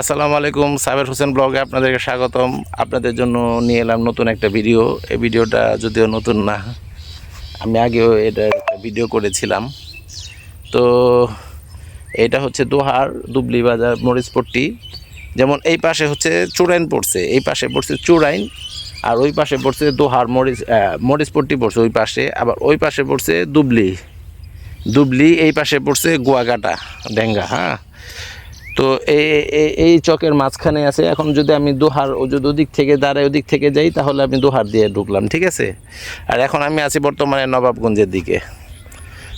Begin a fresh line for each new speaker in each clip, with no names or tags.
আসসালামু আলাইকুম, সাবের হোসেন ব্লগে আপনাদেরকে স্বাগতম। আপনাদের জন্য নিয়ে এলাম নতুন একটা ভিডিও। এই ভিডিওটা যদিও নতুন না, আমি আগেও এটা একটা ভিডিও করেছিলাম। তো এটা হচ্ছে দোহার দুবলি বাজার মরিচপট্টি। যেমন এই পাশে হচ্ছে চুরাইন পড়ছে, এই পাশে পড়ছে চুরাইন আর ওই পাশে পড়ছে দোহার মরিচ মরিচপট্টি পড়ছে ওই পাশে, আবার ওই পাশে পড়ছে দুবলি। দুবলি, এই পাশে পড়ছে গুয়াঘাটা ডেঙ্গা হ্যাঁ? তো এই এই- চকের মাঝখানে আছে। এখন যদি আমি দোহার ও যদি ওদিক থেকে দাঁড়ায় ওদিক থেকে যাই, তাহলে আমি দোহার দিয়ে ঢুকলাম, ঠিক আছে? আর এখন আমি আছি বর্তমানে নবাবগঞ্জের দিকে।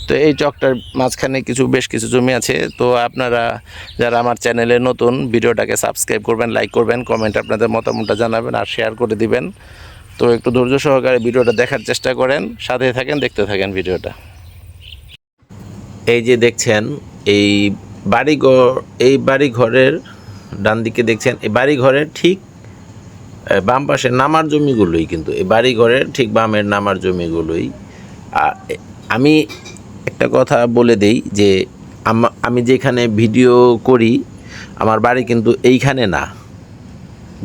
তো এই চকটার মাঝখানে কিছু, বেশ কিছু জমি আছে। তো আপনারা যারা আমার চ্যানেলে নতুন, ভিডিওটাকে সাবস্ক্রাইব করবেন, লাইক করবেন, কমেন্ট আপনাদের মতামতটা জানাবেন আর শেয়ার করে দিবেন। তো একটু ধৈর্য সহকারে ভিডিওটা দেখার চেষ্টা করেন, সাথে থাকেন, দেখতে থাকেন ভিডিওটা। এই যে দেখছেন, এই বাড়িঘর, এই বাড়ি ঘরের ডান দিকে দেখছেন, এই বাড়ি ঘরের ঠিক বাম পাশে নামার জমিগুলোই কিন্তু, এই বাড়ি ঘরের ঠিক বামের নামার জমিগুলোই। আমি একটা কথা বলে দেই যে, আমি যেখানে ভিডিও করি, আমার বাড়ি কিন্তু এইখানে না।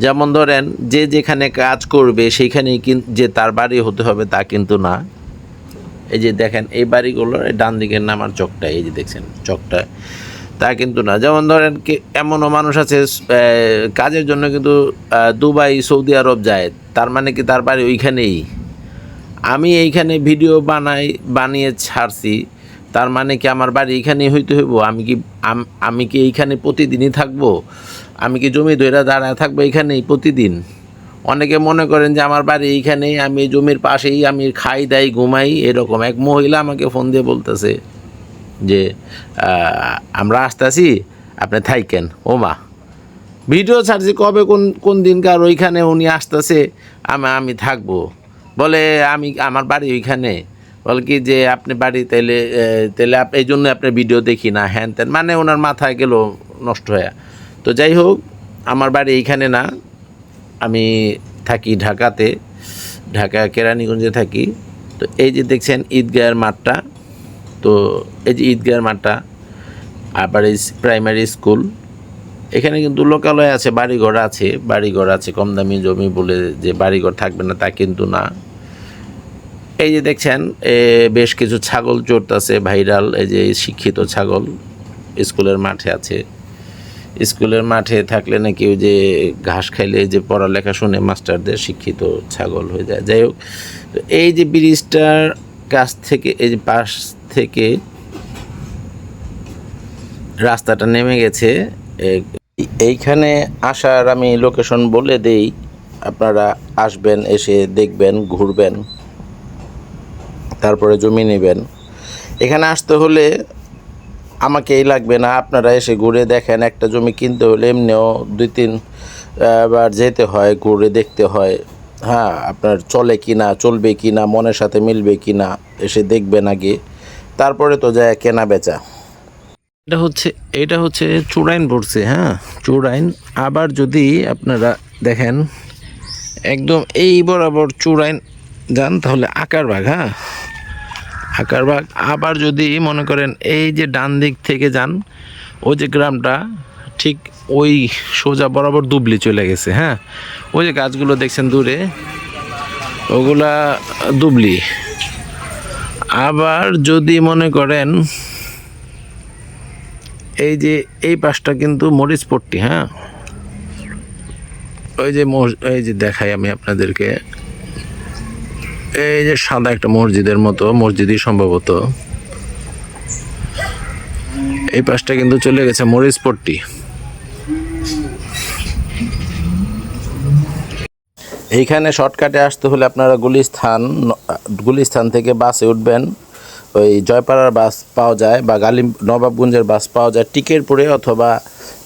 যেমন ধরেন, যে যেখানে কাজ করবে, সেইখানেই কিন্তু যে তার বাড়ি হতে হবে তা কিন্তু না। এই যে দেখেন, এই বাড়িগুলোর ডান দিকের নামার চকটা, এই যে দেখছেন, চকটা। তা কিন্তু না। যেমন ধরেন কি, এমনও মানুষ আছে কাজের জন্য কিন্তু দুবাই, সৌদি আরব যায়। তার মানে কি, তার বাড়ি ওইখানেই। আমি এইখানে ভিডিও বানাই, বানিয়ে ছাড়ছি। তার মানে কি, আমার বাড়ি এইখানেই হইতে হইব? আমি কি আমি কি এইখানে প্রতিদিনই থাকব? আমি কি জমি ধরে দাঁড়ায় থাকব এইখানেই প্রতিদিন? অনেকে মনে করেন যে, আমার বাড়ি এইখানেই, আমি জমির পাশেই, আমি খাই, দাই, ঘুমাই, এরকম। এক মহিলা আমাকে ফোন দিয়ে বলতেছে যে আমরা আসতেছি আপনি থাইকেন। ও মা ভিডিও ছাড়ছি কবে কোন কোন দিনকার ওইখানে উনি আসতেছে আমি আমি থাকব। বলে আমি আমার বাড়ি ওইখানে। বলে কি যে আপনি বাড়ি তাইলে এ, তাহলে এই জন্য আপনার ভিডিও দেখি না হ্যান ত্যান। মানে ওনার মাথায় গেল নষ্ট হয়ে। তো যাই হোক আমার বাড়ি এইখানে না। আমি থাকি ঢাকাতে। ঢাকা কেরানীগঞ্জে থাকি। তো এই যে দেখছেন ঈদগাহের মাঠটা। তো এই যে ঈদগাহের মাঠটা আবার এই প্রাইমারি স্কুল এখানে কিন্তু লোকালয় আছে বাড়িঘর আছে বাড়িঘর আছে কম দামি জমি বলে যে বাড়িঘর থাকবে না তা কিন্তু না। এই যে দেখছেন এ, বেশ কিছু ছাগল চড়তেছে ভাইরাল এই যে শিক্ষিত ছাগল স্কুলের মাঠে আছে। স্কুলের মাঠে থাকলে নাকি ওই যে ঘাস খাইলে যে পড়ালেখা শুনে মাস্টারদের শিক্ষিত ছাগল হয়ে যায়। যাই হোক তো এই যে ব্রিজটার কাছ থেকে এই যে পাশ থেকে রাস্তাটা নেমে গেছে। এইখানে আসার আমি লোকেশন বলে দেই। আপনারা আসবেন, এসে দেখবেন, ঘুরবেন, তারপরে জমি নেবেন। এখানে আসতে হলে আমাকেই লাগবে না। আপনারা এসে ঘুরে দেখেন, একটা জমি কিনতে হলে এমনিও দুই তিন বার যেতে হয়, ঘুরে দেখতে হয়। হ্যাঁ আপনার চলে কি না চলবে কি না মনের সাথে মিলবে কি না এসে দেখবেন আগে। তারপরে তো যায় কেনা বেচা। এটা হচ্ছে এটা হচ্ছে চূড়াইন পড়ছে হ্যাঁ? চূড়াইন। আবার যদি আপনারা দেখেন, একদম এই বরাবর চূড়াইন যান, তাহলে আকার বাঘ হ্যাঁ? আকার বাঘ। আবার যদি মনে করেন এই যে ডান দিক থেকে যান, ওই যে গ্রামটা, ঠিক ওই সোজা বরাবর দুবলি চলে গেছে হ্যাঁ? ওই যে গাছগুলো দেখছেন দূরে, ওগুলা দুবলি। আবার যদি মনে করেন, এই যে এই পাশটা কিন্তু মরিচপট্টি হ্যাঁ? ওই যে এই যে দেখাই আমি আপনাদেরকে। এই যে সাদা একটা মসজিদের মতো, মসজিদই সম্ভবত। এই পাশটা কিন্তু চলে গেছে মরিচপট্টি এইখানে শর্টকাটে আসতে হলে আপনারা গুলিস্থান গুলিস্থান থেকে বাসে উঠবেন। ওই জয়পাড়ার বাস পাওয়া যায় বা গালিম, নবাবগঞ্জের বাস পাওয়া যায় টিকেরপুরে অথবা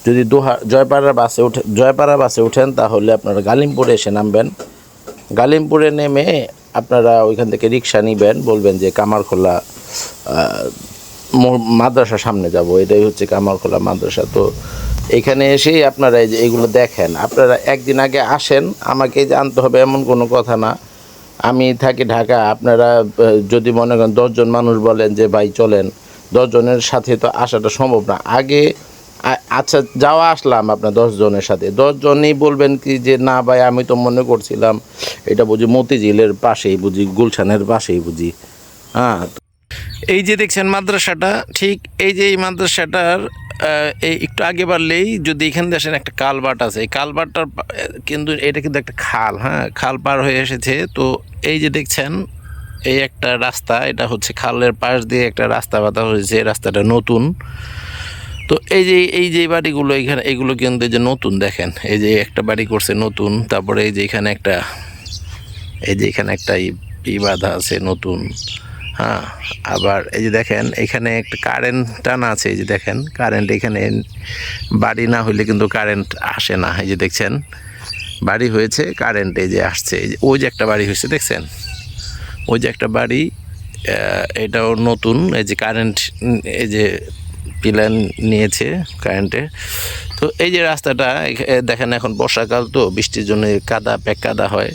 যদি দোহা, জয়পাড়ার বাসে উঠে জয়পাড়ার বাসে উঠেন তাহলে আপনারা গালিমপুরে এসে নামবেন। গালিমপুরে নেমে আপনারা ওইখান থেকে রিক্সা নিবেন, বলবেন যে কামারখোলা মাদ্রাসার সামনে যাব, এটাই হচ্ছে কামারখোলা মাদ্রাসা। তো এখানে এসেই আপনারা এই যে এগুলো দেখেন। আপনারা একদিন আগে আসেন, আমাকে জানতে হবে এমন কোনো কথা না। আমি থাকি ঢাকা, আপনারা যদি মনে করেন দশজন মানুষ বলেন যে, ভাই, চলেন। দশজনের সাথে তো আসাটা সম্ভব না। আগে আচ্ছা যাওয়া আসলাম আপনার দশজনের সাথে। দশ জনই বলবেন কি যে, না ভাই, আমি তো মনে করছিলাম। এটা বুঝি মতিঝিলের পাশেই বুঝি, গুলশানের পাশেই বুঝি। হ্যাঁ এই যে দেখছেন মাদ্রাসাটা, ঠিক এই যে এই মাদ্রাসাটার এই একটু আগে বাড়লেই যদি এখান দিয়ে একটা কালবাট আছে। এই কালবাটটার, কিন্তু এটা কিন্তু একটা খাল হ্যাঁ? খাল পার হয়ে এসেছে। তো এই যে দেখছেন, এই একটা রাস্তা, এটা হচ্ছে খালের পাশ দিয়ে একটা রাস্তা বাঁধা হয়েছে। এই রাস্তাটা নতুন। তো এই যে এই যে বাড়িগুলো এখানে, এগুলো কিন্তু যে নতুন, দেখেন। এই যে একটা বাড়ি করছে নতুন, তারপরে এই যে এখানে একটা, এই যে এখানে একটা ই বাঁধা আছে নতুন। হ্যাঁ আবার এই যে দেখেন, এখানে একটা কারেন্ট টানা আছে, এই যে দেখেন কারেন্ট এখানে বাড়ি না হইলে কিন্তু কারেন্ট আসে না, এই যে দেখছেন, বাড়ি হয়েছে কারেন্ট এই যে আসছে, এই যে, ওই যে একটা বাড়ি হয়েছে, দেখছেন? ওই যে একটা বাড়ি এটাও নতুন, এই যে কারেন্ট এই যে পিলার নিয়েছে কারেন্টে তো এই যে রাস্তাটা দেখেন এখন বর্ষাকাল তো, বৃষ্টির জন্য কাদা প্যাক কাদা হয়।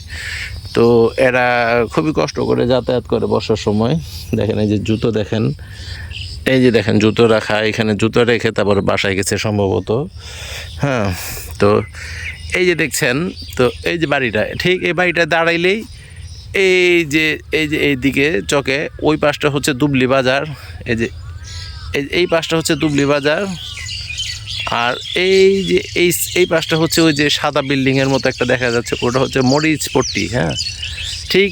তো এরা খুবই কষ্ট করে যাতায়াত করে বর্ষার সময়। দেখেন এই যে জুতো দেখেন, এই যে দেখেন জুতো রাখা, এখানে জুতো রেখে তারপর বাসায় গেছে সম্ভবত। হ্যাঁ তো এই যে দেখছেন, তো এই যে বাড়িটা, ঠিক এই বাড়িটা দাঁড়াইলেই এই যে এই যে এই দিকে চকে, ওই পাশটা হচ্ছে দুবলি বাজার, এই যে এই পাশটা হচ্ছে দুবলি বাজার। আর এই যে এই এই পাশটা হচ্ছে ওই যে সাদা বিল্ডিংয়ের মতো একটা দেখা যাচ্ছে, ওটা হচ্ছে মরিচ পট্টি হ্যাঁ? ঠিক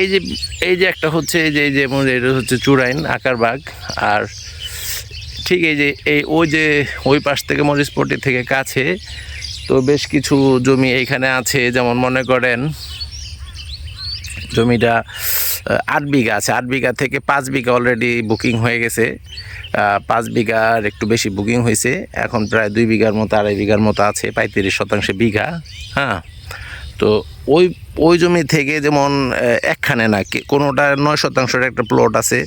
এই যে এই যে একটা হচ্ছে, এই যে এই যে এটা হচ্ছে চুরাইন আকারবাগ আর ঠিক এই যে, এই ওই যে, ওই পাশ থেকে মরিচপট্টি থেকে কাছে, তো বেশ কিছু জমি এইখানে আছে, যেমন মনে করেন জমিটা আট বিঘা আছে। আট বিঘা থেকে পাঁচ বিঘা অলরেডি বুকিং হয়ে গেছে। পাঁচ বিঘার একটু বেশি বুকিং হয়েছে। এখন প্রায় দুই বিঘার মতো, আড়াই বিঘার মতো আছে, পঁয়ত্রিশ শতাংশে বিঘা। হ্যাঁ? তো ওই ওই জমি থেকে যেমন একখানে না কোনোটা নয় শতাংশের একটা প্লট আছে,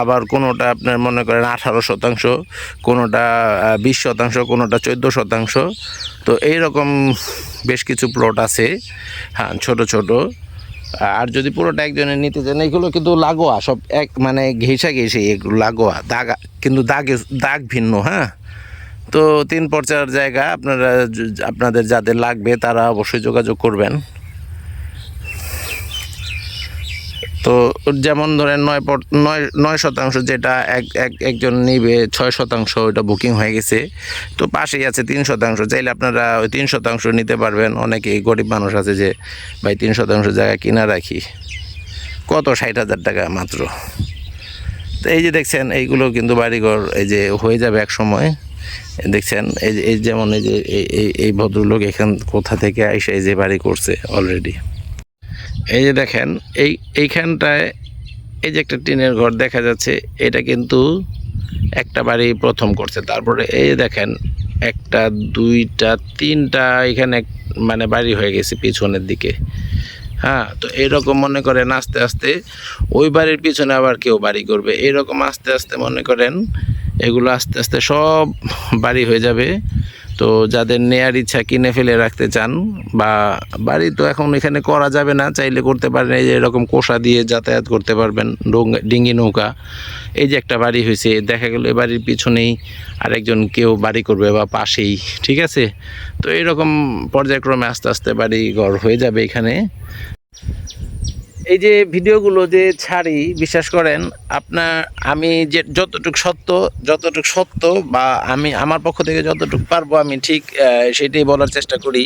আবার কোনোটা আপনার মনে করেন আঠারো শতাংশ, কোনোটা বিশ শতাংশ, কোনোটা চোদ্দ শতাংশ। তো এই রকম বেশ কিছু প্লট আছে। হ্যাঁ ছোট ছোট। আর যদি পুরোটা একজনের নিতে চান এগুলো কিন্তু লাগোয়া, সব এক মানে ঘেঁষা ঘেঁষে এগুলো লাগোয়া, দাগ, কিন্তু দাগে দাগ ভিন্ন হ্যাঁ? তো তিন পর্চার জায়গা আপনারা আপনাদের যাদের লাগবে তারা অবশ্যই যোগাযোগ করবেন। তো যেমন ধরেন নয় নয় নয় শতাংশ যেটা এক এক, একজন নিবে, ছয় শতাংশ ওটা বুকিং হয়ে গেছে। তো পাশেই আছে তিন শতাংশ। চাইলে আপনারা ওই তিন শতাংশ নিতে পারবেন। অনেকেই গরিব মানুষ আছে যে, ভাই, তিন শতাংশ জায়গা কিনা রাখি। কত? ষাট হাজার টাকা মাত্র। তো এই যে দেখছেন, এইগুলো কিন্তু বাড়িঘর এই যে হয়ে যাবে এক সময়। দেখছেন, এই যেমন এই যে এই ভদ্রলোক এখান কোথা থেকে আইসে এই যে বাড়ি করছে অলরেডি। এই যে দেখেন, এই, এইখানটায় এই যে একটা টিনের ঘর দেখা যাচ্ছে, এটা কিন্তু একটা বাড়ি প্রথম করছে। তারপরে এই যে দেখেন, একটা, দুইটা, তিনটা এখানে মানে বাড়ি হয়ে গেছে পিছনের দিকে। হ্যাঁ তো এরকম মনে করেন আস্তে আস্তে, ওই বাড়ির পিছনে আবার কেউ বাড়ি করবে। এরকম আস্তে আস্তে মনে করেন, এগুলো আস্তে আস্তে সব বাড়ি হয়ে যাবে। তো যাদের নেয়ার ইচ্ছা কিনে ফেলে রাখতে চান বা বাড়ি তো এখন এখানে করা যাবে না, চাইলে করতে পারেন। এই যে এরকম কোষা দিয়ে যাতায়াত করতে পারবেন, ডিঙ্গি নৌকা। এই যে একটা বাড়ি হয়েছে, দেখা গেল এ বাড়ির পিছনেই আরেকজন কেউ বাড়ি করবে বা পাশেই, ঠিক আছে? তো এরকম পর্যায়ক্রমে আস্তে আস্তে বাড়ি ঘর হয়ে যাবে এখানে। এই যে ভিডিওগুলো যে ছাড়ি, বিশ্বাস করেন, আপনার, আমি যে যতটুকু সত্য যতটুকু সত্য বা আমি আমার পক্ষ থেকে যতটুকু পারব, আমি ঠিক সেটাই বলার চেষ্টা করি।